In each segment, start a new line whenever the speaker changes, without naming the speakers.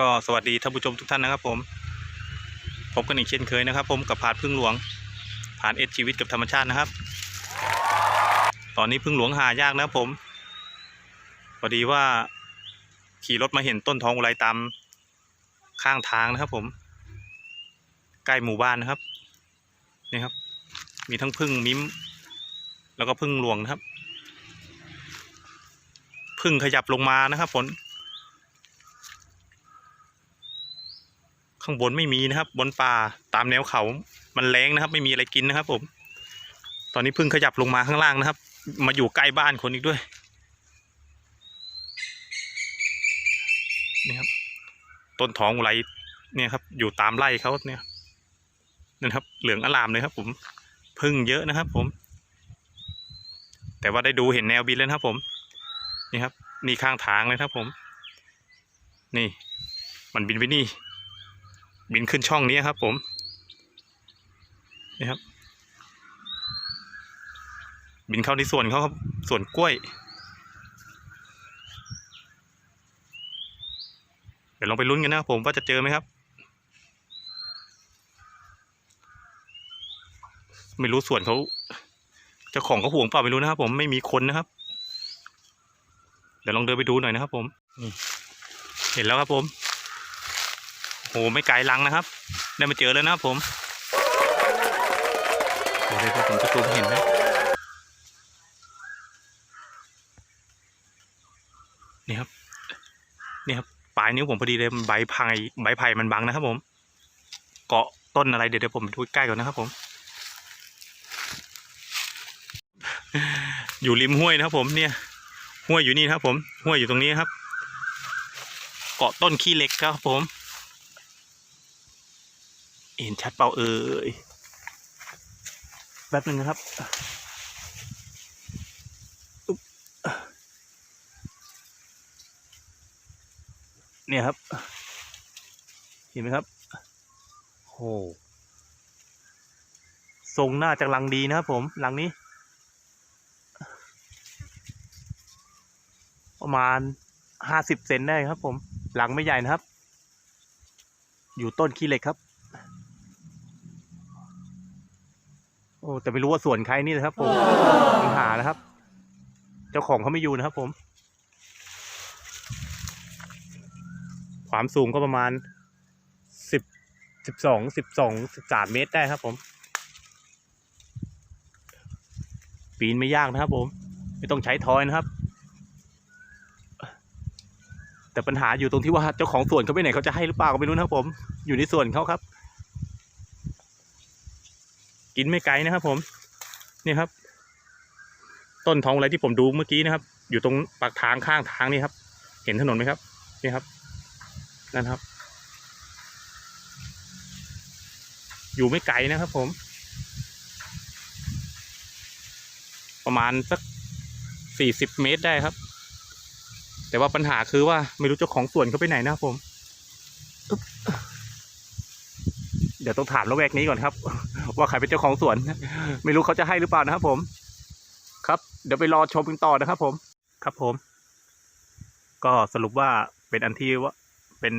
ก็สวัสดีท่านผู้ชมทุกท่านนะครับผมพบกันอีกเช่นเคยนะครับ ผมกับผาดพึ่งหลวง ผ่านเอสชีวิตกับธรรมชาตินะครับ ตอนนี้พึ่งหลวงหายากนะครับผมพอดีว่าขี่รถมาเห็นต้นทองอุไรตามข้างทางนะครับ ผม ใกล้หมู่บ้านนะครับนี่ครับ มีทั้งพึ่งมิ้ม แล้วก็พึ่งหลวงนะครับ พึ่งขยับลงมานะครับผล ข้างบนไม่มีนะครับ บนป่าตามแนวเขามันแรงนะครับ ไม่มีอะไรกินนะครับ ผม ตอนนี้พึ่งขยับลงมาข้างล่างนะครับ มาอยู่ใกล้บ้านคนอีกด้วยนี่ครับ ต้นทองไรเนี่ยครับ อยู่ตามไร่เขาเนี่ยนั่ครับ เหลืองอลามเลยครับ ผมพึ่งเยอะนะครับ ผม แต่ว่าได้ดูเห็นแนวบินแล้วครับ ผม นี่ครับนี่ข้างทางเลยครับ ผม นี่ มันบินไปนี่ บินขึ้นช่องนี้ครับผมนี่ครับ บินเข้าในส่วนเขาครับส่วนกล้วย เดี๋ยวลองไปลุ้นกันนะครับผมว่าจะเจอไหมครับ ไม่รู้ส่วนเขาเจ้าของเขาห่วงเปล่าไม่รู้นะครับผมไม่มีคนนะครับ เดี๋ยวลองเดินไปดูหน่อยนะครับผมนี่เห็นแล้วครับผม โหไม่ไกลลังนะครับ ได้มาเจอแล้วนะครับผมเดี๋ยวผมจะซูมเห็นนะนี่ครับนี่ครับปลายนิ้วผมพอดีเลยใบไผ่ใบไผ่มันบังนะครับผม เกาะต้นอะไรเดี๋ยวเดี๋ยวผมดูใกล้ก่อนนะครับผม อยู่ริมห้วยนะครับผมเนี่ย ห้วยอยู่นี่ครับผม ห้วยอยู่ตรงนี้ครับ เกาะต้นขี้เหล็กครับผม เห็นชัดเปล่าเอ่ยแป๊บหนึ่งนะครับเนี่ยครับ เห็นไหมครับโหทรงหน่าจะลังดีนะครับผมหลังนี้ ประมาณห้าสิบเซนได้ครับผม หลังไม่ใหญ่นะครับ อยู่ต้นขี้เหล็กครับ โอ้แต่ไม่รู้ว่าส่วนใครนี่นะครับ ผมยังหานะครับ เจ้าของเขาไม่อยู่นะครับ ผม ความสูงก็ประมาณสิบสิบสองสิบสองสิบสามเมตรได้ครับ ผม ปีนไม่ยากนะครับ ผม ไม่ต้องใช้ทอยนะครับ แต่ปัญหาอยู่ตรงที่ว่าเจ้าของสวนเขาไปไหนเขาจะให้หรือเปล่าก็ไม่รู้นะครับ ผม อยู่ในส่วนเขาครับ กินไม่ไกลนะครับ ผมนี่ครับ ต้นทองอะไรที่ผมดูเมื่อกี้นะครับ อยู่ตรงปากทางข้างทางนี่ครับ เห็นถนนไหมครับนี่ครับ นั่นครับ อยู่ไม่ไกลนะครับ ผม ประมาณสักสี่สิบเมตรได้ครับ แต่ว่าปัญหาคือว่าไม่รู้เจ้าของสวนเขาไปไหนนะครับผมเดี๋ยวต้องถามละแวกนี้ก่อนครับ ว่าใครเป็นเจ้าของสวน ไม่รู้เขาจะให้หรือเปล่านะครับผม ครับ เดี๋ยวไปรอชมกันต่อนะครับ ผม ครับผม ก็สรุปว่าเป็นอันที่ว่าเป็น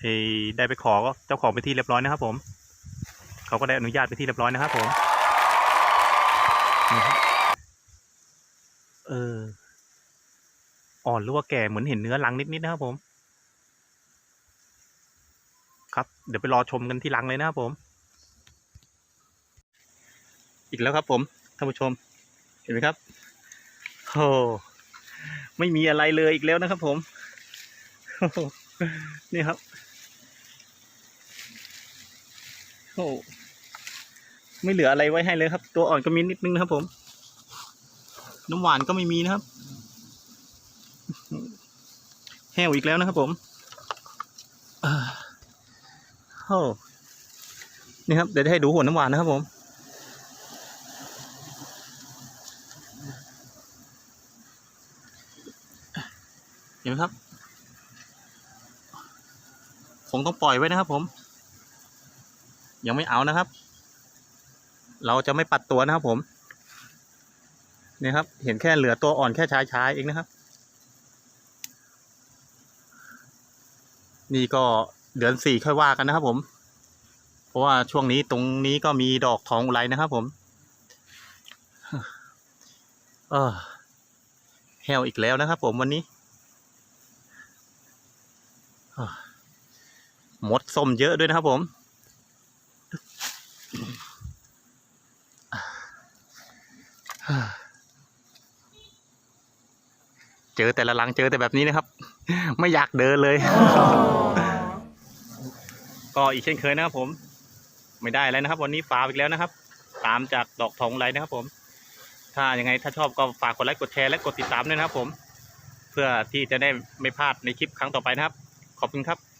ไอ้ได้ไปขอเจ้าของไปที่เรียบร้อยนะครับ ผมเขาก็ได้อนุญาตไปที่เรียบร้อยนะครับ ผมเอออ่อนหรือว่าแก่เหมือนเห็นเนื้อรังนิดๆนะครับผม ครับ เดี๋ยวไปรอชมกันที่รังเลยนะครับผม อีกแล้วครับผมท่านผู้ชมเห็นไหมครับโอ้ไม่มีอะไรเลยอีกแล้วนะครับ ผมนี่ครับโอ้ไม่เหลืออะไรไว้ให้เลยครับ ตัวอ่อนก็มีนิดนึงนะครับ ผม น้ำหวานก็ไม่มีนะครับ แห้วอีกแล้วนะครับ ผมโอ้นี่ครับเดี๋ยวจะให้ดูหัวน้ำหวานนะครับผม เห็นไหมครับ คงต้องปล่อยไว้นะครับ ผม ยังไม่เอานะครับ เราจะไม่ปัดตัวนะครับ ผมเนี่ยครับ เห็นแค่เหลือตัวอ่อนแค่ชายๆเองนะครับ นี่ก็เดือนสี่ค่อยว่ากันนะครับ ผม เพราะว่าช่วงนี้ตรงนี้ก็มีดอกทองอุไรนะครับ ผม เออแหวอีกแล้วนะครับ ผมวันนี้ มดส้มเยอะด้วยนะครับผม เจอแต่ละลังเจอแต่แบบนี้นะครับ ไม่อยากเดินเลย ก็อีกเช่นเคยนะครับผม ไม่ได้แล้วนะครับ วันนี้ฝากอีกแล้วนะครับ ตามจากดอกทองไรนะครับผม ถ้ายังไงถ้าชอบก็ฝากกดไลค์กดแชร์และกดติดตามด้วยนะครับผม เพื่อที่จะได้ไม่พลาดในคลิปครั้งต่อไปนะครับ ขอบคุณครับ